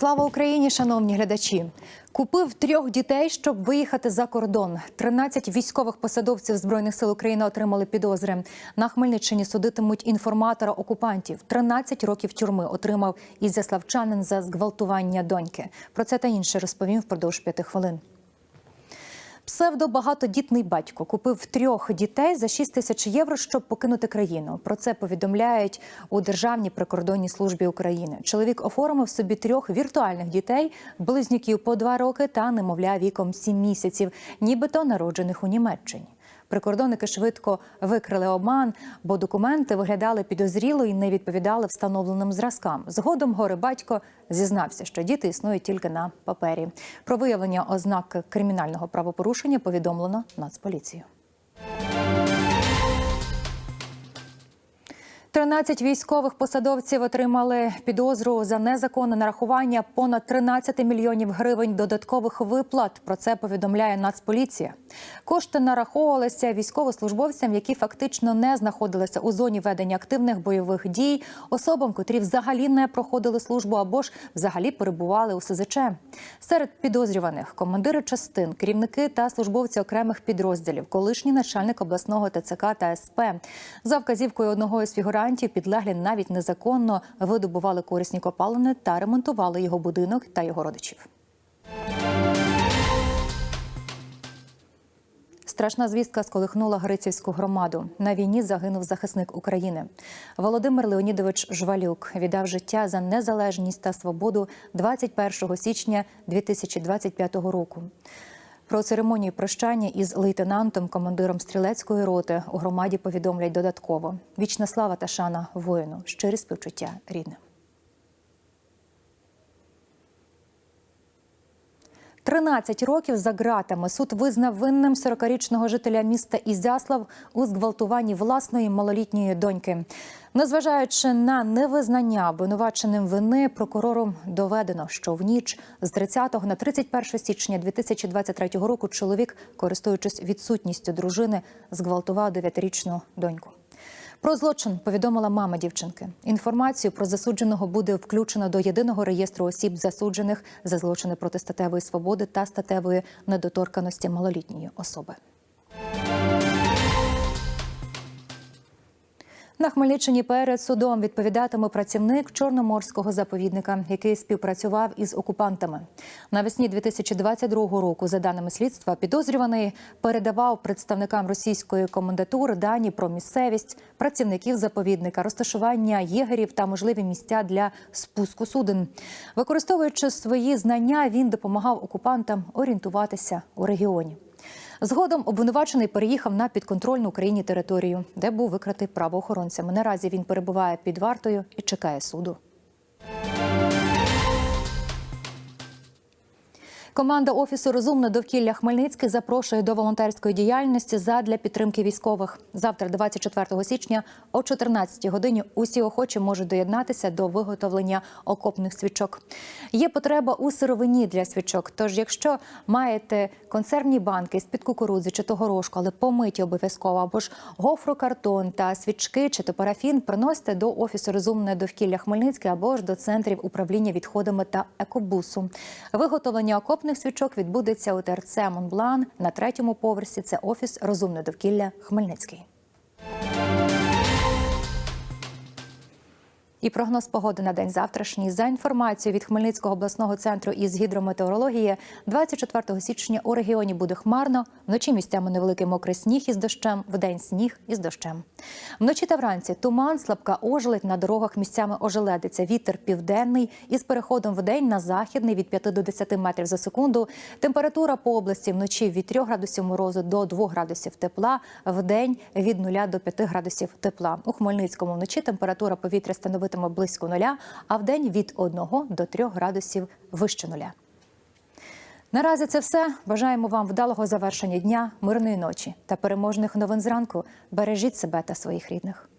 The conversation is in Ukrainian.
Слава Україні, шановні глядачі! Купив трьох дітей, щоб виїхати за кордон. 13 військових посадовців збройних сил України отримали підозри. На Хмельниччині судитимуть інформатора окупантів. 13 років тюрми отримав ізяславчанин за зґвалтування доньки. Про це та інше розповім впродовж п'яти хвилин. Псевдобагатодітний батько купив трьох дітей за 6 тисяч євро, щоб покинути країну. Про це повідомляють у Державній прикордонній службі України. Чоловік оформив собі трьох віртуальних дітей, близнюків по два роки та немовля віком сім місяців, нібито народжених у Німеччині. Прикордонники швидко викрили обман, бо документи виглядали підозріло і не відповідали встановленим зразкам. Згодом горе батько зізнався, що діти існують тільки на папері. Про виявлення ознак кримінального правопорушення повідомлено Нацполіцію. 13 військових посадовців отримали підозру за незаконне нарахування понад 13 мільйонів гривень додаткових виплат. Про це повідомляє Нацполіція. Кошти нараховувалися військовослужбовцям, які фактично не знаходилися у зоні ведення активних бойових дій, особам, котрі взагалі не проходили службу або ж взагалі перебували у СЗЧ. Серед підозрюваних командири частин, керівники та службовці окремих підрозділів, колишній начальник обласного ТЦК та СП. За вказівкою одного із фігурантів підлеглі навіть незаконно видобували корисні копалини та ремонтували його будинок та його родичів. Страшна звістка сколихнула Грицівську громаду. На війні загинув захисник України. Володимир Леонідович Жвалюк віддав життя за незалежність та свободу 21 січня 2025 року. Про церемонію прощання із лейтенантом, командиром стрілецької роти у громаді повідомлять додатково. Вічна слава та шана воїну, щирі співчуття рідним. 13 років за ґратами суд визнав винним 40-річного жителя міста Ізяслав у зґвалтуванні власної малолітньої доньки. Незважаючи на невизнання обвинуваченим вини, прокурором доведено, що в ніч з 30 на 31 січня 2023 року чоловік, користуючись відсутністю дружини, зґвалтував 9-річну доньку. Про злочин повідомила мама дівчинки. Інформацію про засудженого буде включено до єдиного реєстру осіб, засуджених за злочини проти статевої свободи та статевої недоторканості малолітньої особи. На Хмельниччині перед судом відповідатиме працівник Чорноморського заповідника, який співпрацював із окупантами. Навесні 2022 року, за даними слідства, підозрюваний передавав представникам російської комендатури дані про місцевість, працівників заповідника, розташування єгерів та можливі місця для спуску суден. Використовуючи свої знання, він допомагав окупантам орієнтуватися у регіоні. Згодом обвинувачений переїхав на підконтрольну Україні територію, де був викритий правоохоронцями. Наразі він перебуває під вартою і чекає суду. Команда офісу Розумне довкілля Хмельницький запрошує до волонтерської діяльності задля підтримки військових. Завтра, 24 січня, о 14 годині, усі охочі можуть доєднатися до виготовлення окопних свічок. Є потреба у сировині для свічок. Тож, якщо маєте консервні банки з під кукурудзи чи того горошку, але помиті обов'язково або ж гофрокартон та свічки чи то парафін, приносите до офісу Розумне довкілля Хмельницький або ж до центрів управління відходами та екобусу. Виготовлення окопних свічок відбудеться у ТРЦ Монблан на третьому поверсі. Це офіс Розумне довкілля Хмельницький. І прогноз погоди на день завтрашній за інформацією від Хмельницького обласного центру із гідрометеорології 24 січня у регіоні буде хмарно. Вночі місцями невеликий мокрий сніг із дощем, вдень сніг із дощем. Вночі та вранці туман, слабка ожеледь на дорогах місцями ожеледиться. Вітер південний із переходом в день на західний від 5 до 10 метрів за секунду. Температура по області вночі від 3 градусів морозу до 2 градусів тепла. Вдень від 0 до 5 градусів тепла. У Хмельницькому вночі температура повітря становить близько нуля, а в день від 1 до 3 градусів вище нуля. Наразі це все. Бажаємо вам вдалого завершення дня, мирної ночі та переможних новин зранку. Бережіть себе та своїх рідних.